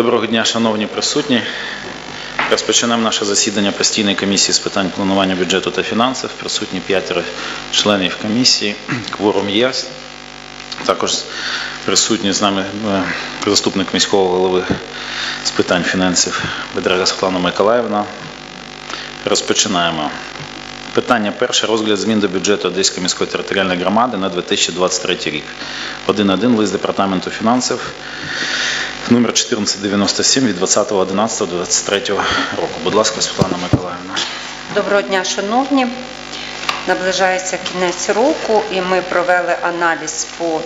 Доброго дня, шановні присутні. Розпочинаємо наше засідання постійної комісії з питань планування бюджету та фінансів. Присутні п'ятеро членів комісії. Кворум є. Також присутні з нами е, заступник міського голови з питань фінансів Бедрага Світлана Миколаївна. Розпочинаємо. Питання перше. Розгляд змін до бюджету Одеської міської територіальної громади на 2023 рік. 1.1. Лист департаменту фінансів номер 1497 від 20.11.23 року. Будь ласка, Світлана Миколаївна. Доброго дня, шановні. Наближається кінець року, і ми провели аналіз по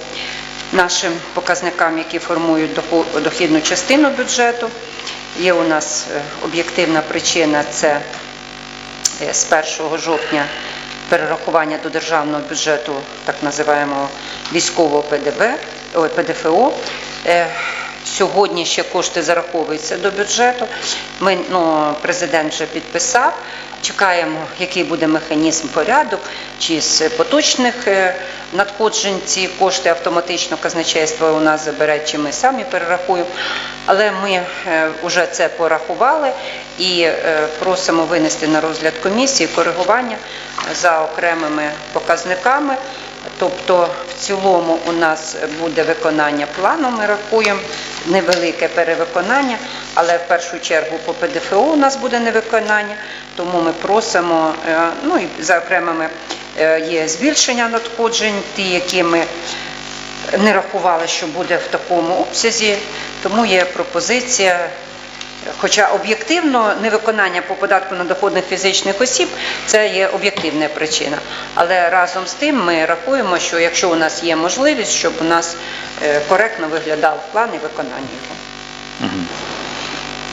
нашим показникам, які формують дохідну частину бюджету. Є у нас е, об'єктивна причина це з 1 жовтня перерахування до державного бюджету так називаємо військового ПДВ, ПДФО. Е, Сьогодні ще кошти зараховуються до бюджету. Ми, ну, президент вже підписав. Чекаємо, який буде механізм порядок, чи з поточних е, надходжень ці кошти автоматично казначейство у нас забере, чи ми самі перерахуємо. Але ми вже це порахували і е, просимо винести на розгляд комісії коригування за окремими показниками. Тобто в цілому у нас буде виконання плану, ми рахуємо невелике перевиконання, але в першу чергу по ПДФО у нас буде невиконання, тому ми просимо, е, ну і за окремими е, є збільшення надходжень, ті, які ми не рахували, що буде в такому обсязі, тому є пропозиція. Хоча об'єктивно невиконання по податку на доходних фізичних осіб це є об'єктивна причина. Але разом з тим ми рахуємо, що якщо у нас є можливість, щоб у нас е, коректно виглядав план і виконання його.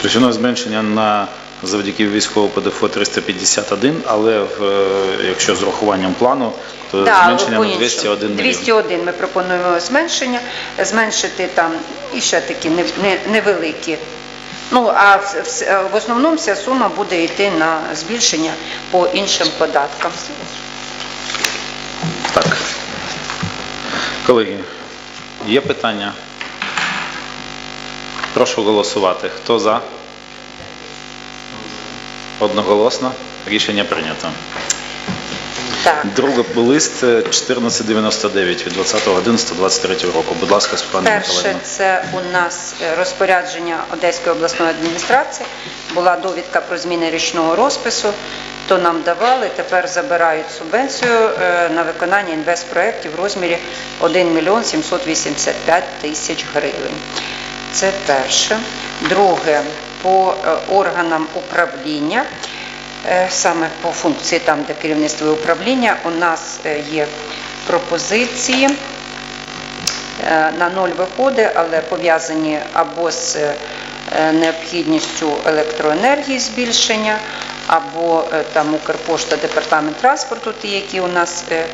Тобто у нас зменшення на завдяки військовому ПДФО 351, але в, е, якщо з урахуванням плану, то Да, зменшення на по-іншому. 201 мільйон. 201 ми пропонуємо зменшення, зменшити там і ще такі не- не- невеликі. Ну, а в, основному вся сума буде йти на збільшення по іншим податкам. Так. Колеги, є питання? Прошу голосувати. Хто за? Одноголосно. Рішення прийнято. Так. Другий лист е, 1499 від 20.11.23 року. Будь ласка, Світлана Перше, це у нас е, розпорядження Одеської обласної адміністрації. Була довідка про зміни річного розпису. То нам давали, тепер забирають субвенцію е, на виконання інвестпроєктів в розмірі 1 мільйон 785 тисяч гривень. Це перше. Друге, по е, органам управління, е, саме по функції, там, де керівництво і управління, у нас е, є пропозиції е, на ноль виходить, але пов'язані або з е, необхідністю електроенергії збільшення, або е, там Укрпошта, департамент транспорту, ті, які у нас е,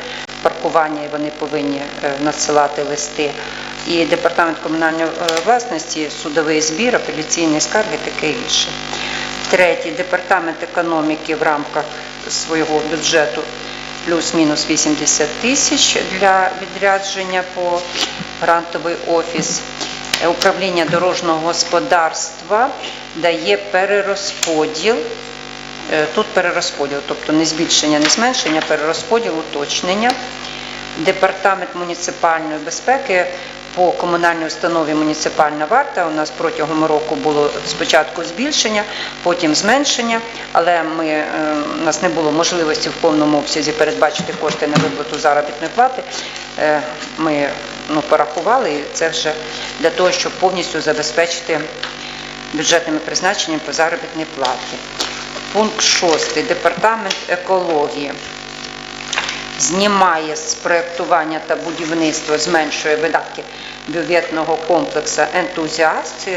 паркування, і вони повинні е, надсилати листи. І департамент комунальної е, власності, судовий збір, апеляційні скарги, таке інше. Третє, департамент економіки в рамках свого бюджету плюс-мінус 80 тисяч для відрядження по грантовий офіс. Е, Управління дорожнього господарства дає перерозподіл. Е, Тут перерозподіл, тобто не збільшення, не зменшення, перерозподіл, уточнення. Департамент муніципальної безпеки по комунальній установі муніципальна варта. У нас протягом року було спочатку збільшення, потім зменшення, але ми, е, у нас не було можливості в повному обсязі передбачити кошти на виплату заробітної плати. Е, Ми ну, порахували, і це вже для того, щоб повністю забезпечити бюджетними призначеннями по заробітній платі. Пункт 6. Департамент екології знімає з проєктування та будівництва, зменшує видатки бюветного комплексу «Ентузіаст».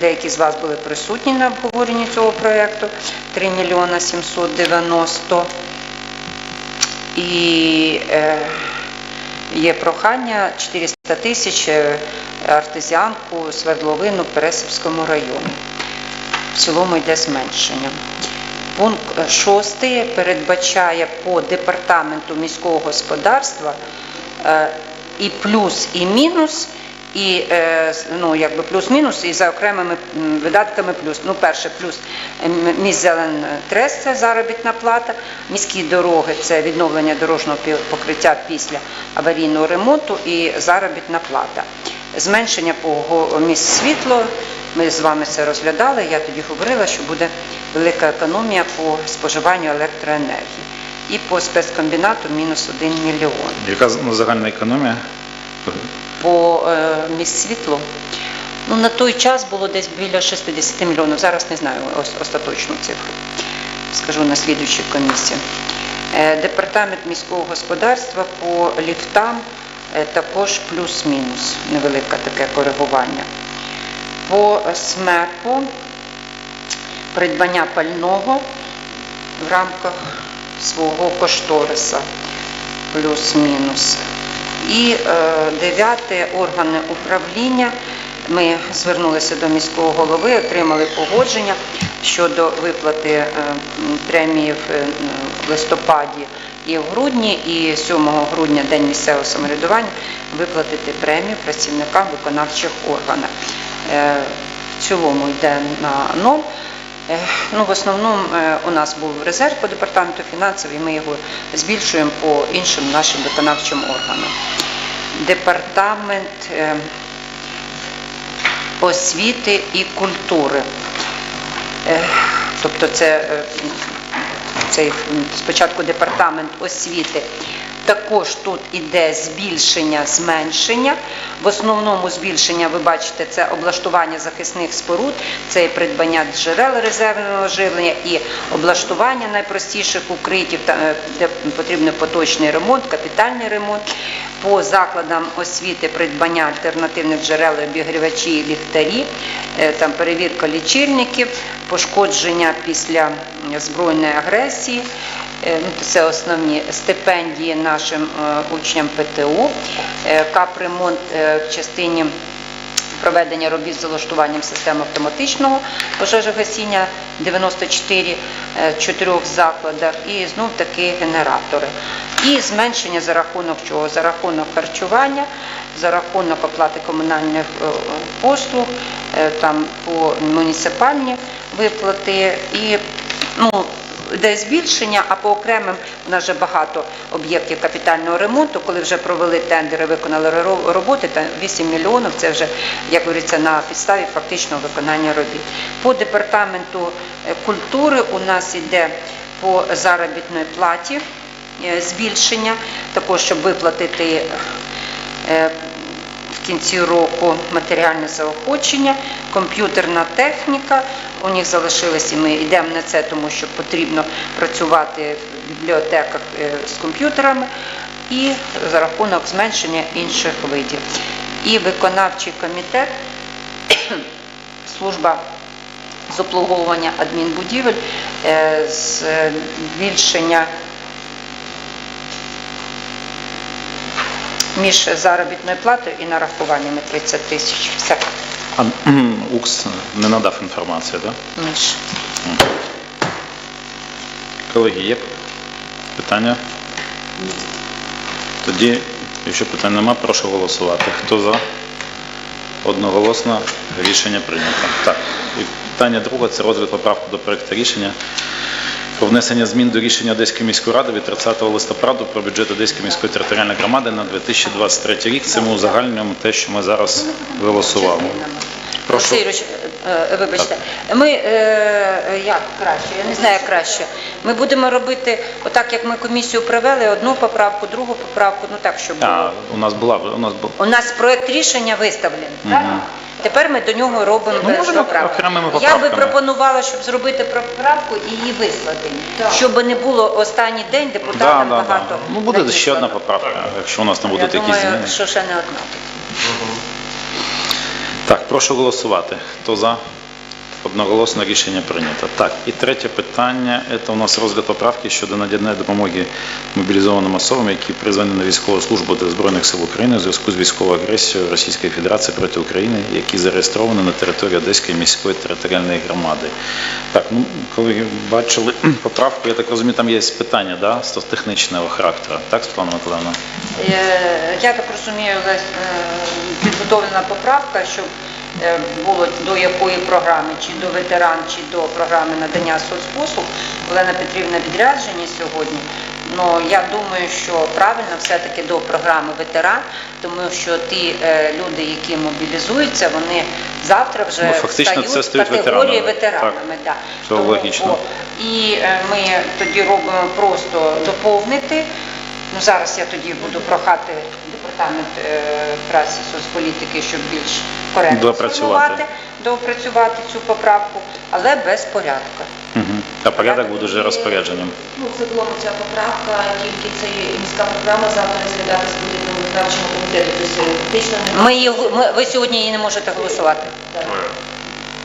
Деякі з вас були присутні на обговоренні цього проєкту. 3 мільйона 790. І е, є прохання 400 тисяч е, артезіанку, свердловину в Пересипському районі. В цілому йде зменшення. Пункт 6 передбачає по департаменту міського господарства е, і плюс, і мінус І е, ну, якби плюс-мінус, і за окремими видатками плюс. Ну, перше, плюс е, м- міст зелен трес це заробітна плата, міські дороги це відновлення дорожнього покриття після аварійного ремонту і заробітна плата. Зменшення по міст світло. Ми з вами це розглядали. Я тоді говорила, що буде велика економія по споживанню електроенергії. І по спецкомбінату мінус 1 мільйон. Яка ну, загальна економія? По е, міст світло. Ну, на той час було десь біля 60 мільйонів. Зараз не знаю остаточну цифру. Скажу на слідуючій комісії. Е, Департамент міського господарства по ліфтам е, також плюс-мінус. Невелике таке коригування. По СМЕПу придбання пального в рамках свого кошториса плюс-мінус. І е, дев'яте органи управління. Ми звернулися до міського голови, отримали погодження щодо виплати е, премії в е, листопаді і в грудні, і 7 грудня, День місцевого самоврядування, виплатити премію працівникам виконавчих органів. В цілому йде на ноль. Е, Ну, в основному е, у нас був резерв по департаменту фінансів, і ми його збільшуємо по іншим нашим виконавчим органам. Департамент е, освіти і культури. Тобто це цей спочатку департамент освіти. Також тут іде збільшення, зменшення. В основному збільшення, ви бачите, це облаштування захисних споруд, це придбання джерел резервного живлення і облаштування найпростіших укриттів, е, де потрібен поточний ремонт, капітальний ремонт. По закладам освіти придбання альтернативних джерел, обігрівачі, ліхтарі, е, там перевірка лічильників, пошкодження після збройної агресії. Е, ну, Це основні стипендії нашим е, учням ПТУ, е, капремонт в частині проведення робіт з залаштуванням системи автоматичного пожежогасіння 94 е, чотирьох закладах і знов таки генератори. І зменшення за рахунок чого? За рахунок харчування, за рахунок оплати комунальних послуг, там по муніципальні виплати і ну, де збільшення, а по окремим у нас вже багато об'єктів капітального ремонту, коли вже провели тендери, виконали роботи, та 8 мільйонів це вже, як говориться, на підставі фактичного виконання робіт. По департаменту е, культури у нас іде по заробітної платі е, збільшення, також щоб виплатити е, кінці року матеріальне заохочення, комп'ютерна техніка. У них залишилось, ми йдемо на це, тому що потрібно працювати в бібліотеках е, з комп'ютерами і за рахунок зменшення інших видів. І виконавчий комітет, служба з обслуговування адмінбудівель, е, збільшення між заробітною платою і нарахуваннями 30 тисяч. Все. А УКС не надав інформацію, так? Між. Колеги, є питання? Тоді, якщо питань нема, прошу голосувати. Хто за? Одноголосно рішення прийнято. Так, і питання друге це розгляд поправки до проекту рішення про внесення змін до рішення Одеської міської ради від 30 листопаду про бюджет Одеської міської територіальної громади на 2023 рік. Це ми узагальнюємо те, що ми зараз голосували. Прошу. Юрійович, е, е, вибачте, ми е, як краще, я не знаю як краще. Ми будемо робити, отак як ми комісію провели, одну поправку, другу поправку, ну так, щоб А, було. у нас була, у нас був. У нас проект рішення виставлений, правильно? Тепер ми до нього робимо Ну, без можемо Я би пропонувала, щоб зробити поправку і її вислати, щоб не було останній день депутатам да, да. багато. Ну буде ще одна поправка, якщо у нас не Я будуть якісь думаю, зміни. що ще не одна. Так, прошу голосувати. Хто за? Одноголосно рішення прийнято. Так, і третє питання це у нас розгляд поправки щодо надання допомоги мобілізованим особам, які призвані на військову службу до Збройних сил України у зв'язку з військовою агресією Російської Федерації проти України, які зареєстровані на території Одеської міської територіальної громади. Так, ну коли бачили поправку, я так розумію, там є питання, да, з технічного характеру. Так, Світлана Миколаївна? Е, Я так розумію, е, підготовлена поправка, щоб було до якої програми, чи до ветеран, чи до програми надання соцпослуг. Олена Петрівна відряджені сьогодні. Ну я думаю, що правильно все-таки до програми ветеран, тому що ті е, люди, які мобілізуються, вони завтра вже Ну, фактично стають це в категорії ветеранами. ветеранами. Да. Це Тому, логічно. о, І е, ми тоді робимо просто доповнити. Ну, зараз я тоді буду прохати департамент е, праці соцполітики, щоб більш коректно Доопрацювати. сформувати, доопрацювати цю поправку, але без порядку. Угу. А порядок буде вже розпорядженням. Ну, це була ця поправка, тільки це є міська програма, завтра розглядатися буде на виконавчому комітету. Тобто фактично не Ми її, ми, ви сьогодні її не можете голосувати. Так.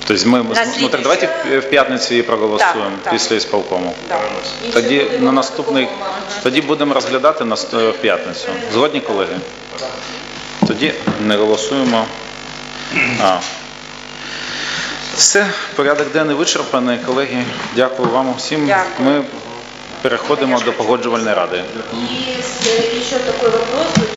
Тобто ми, ну так давайте в- в п'ятницю її проголосуємо Так, так. після ісполкому. Да. Тоді на наступний, тоді будемо розглядати на в п'ятницю. Згодні, колеги? Тоді не голосуємо. А. Все, порядок денний вичерпаний, колеги. Дякую вам усім. Дякую. Ми переходимо до погоджувальної ради. И еще такой вопрос.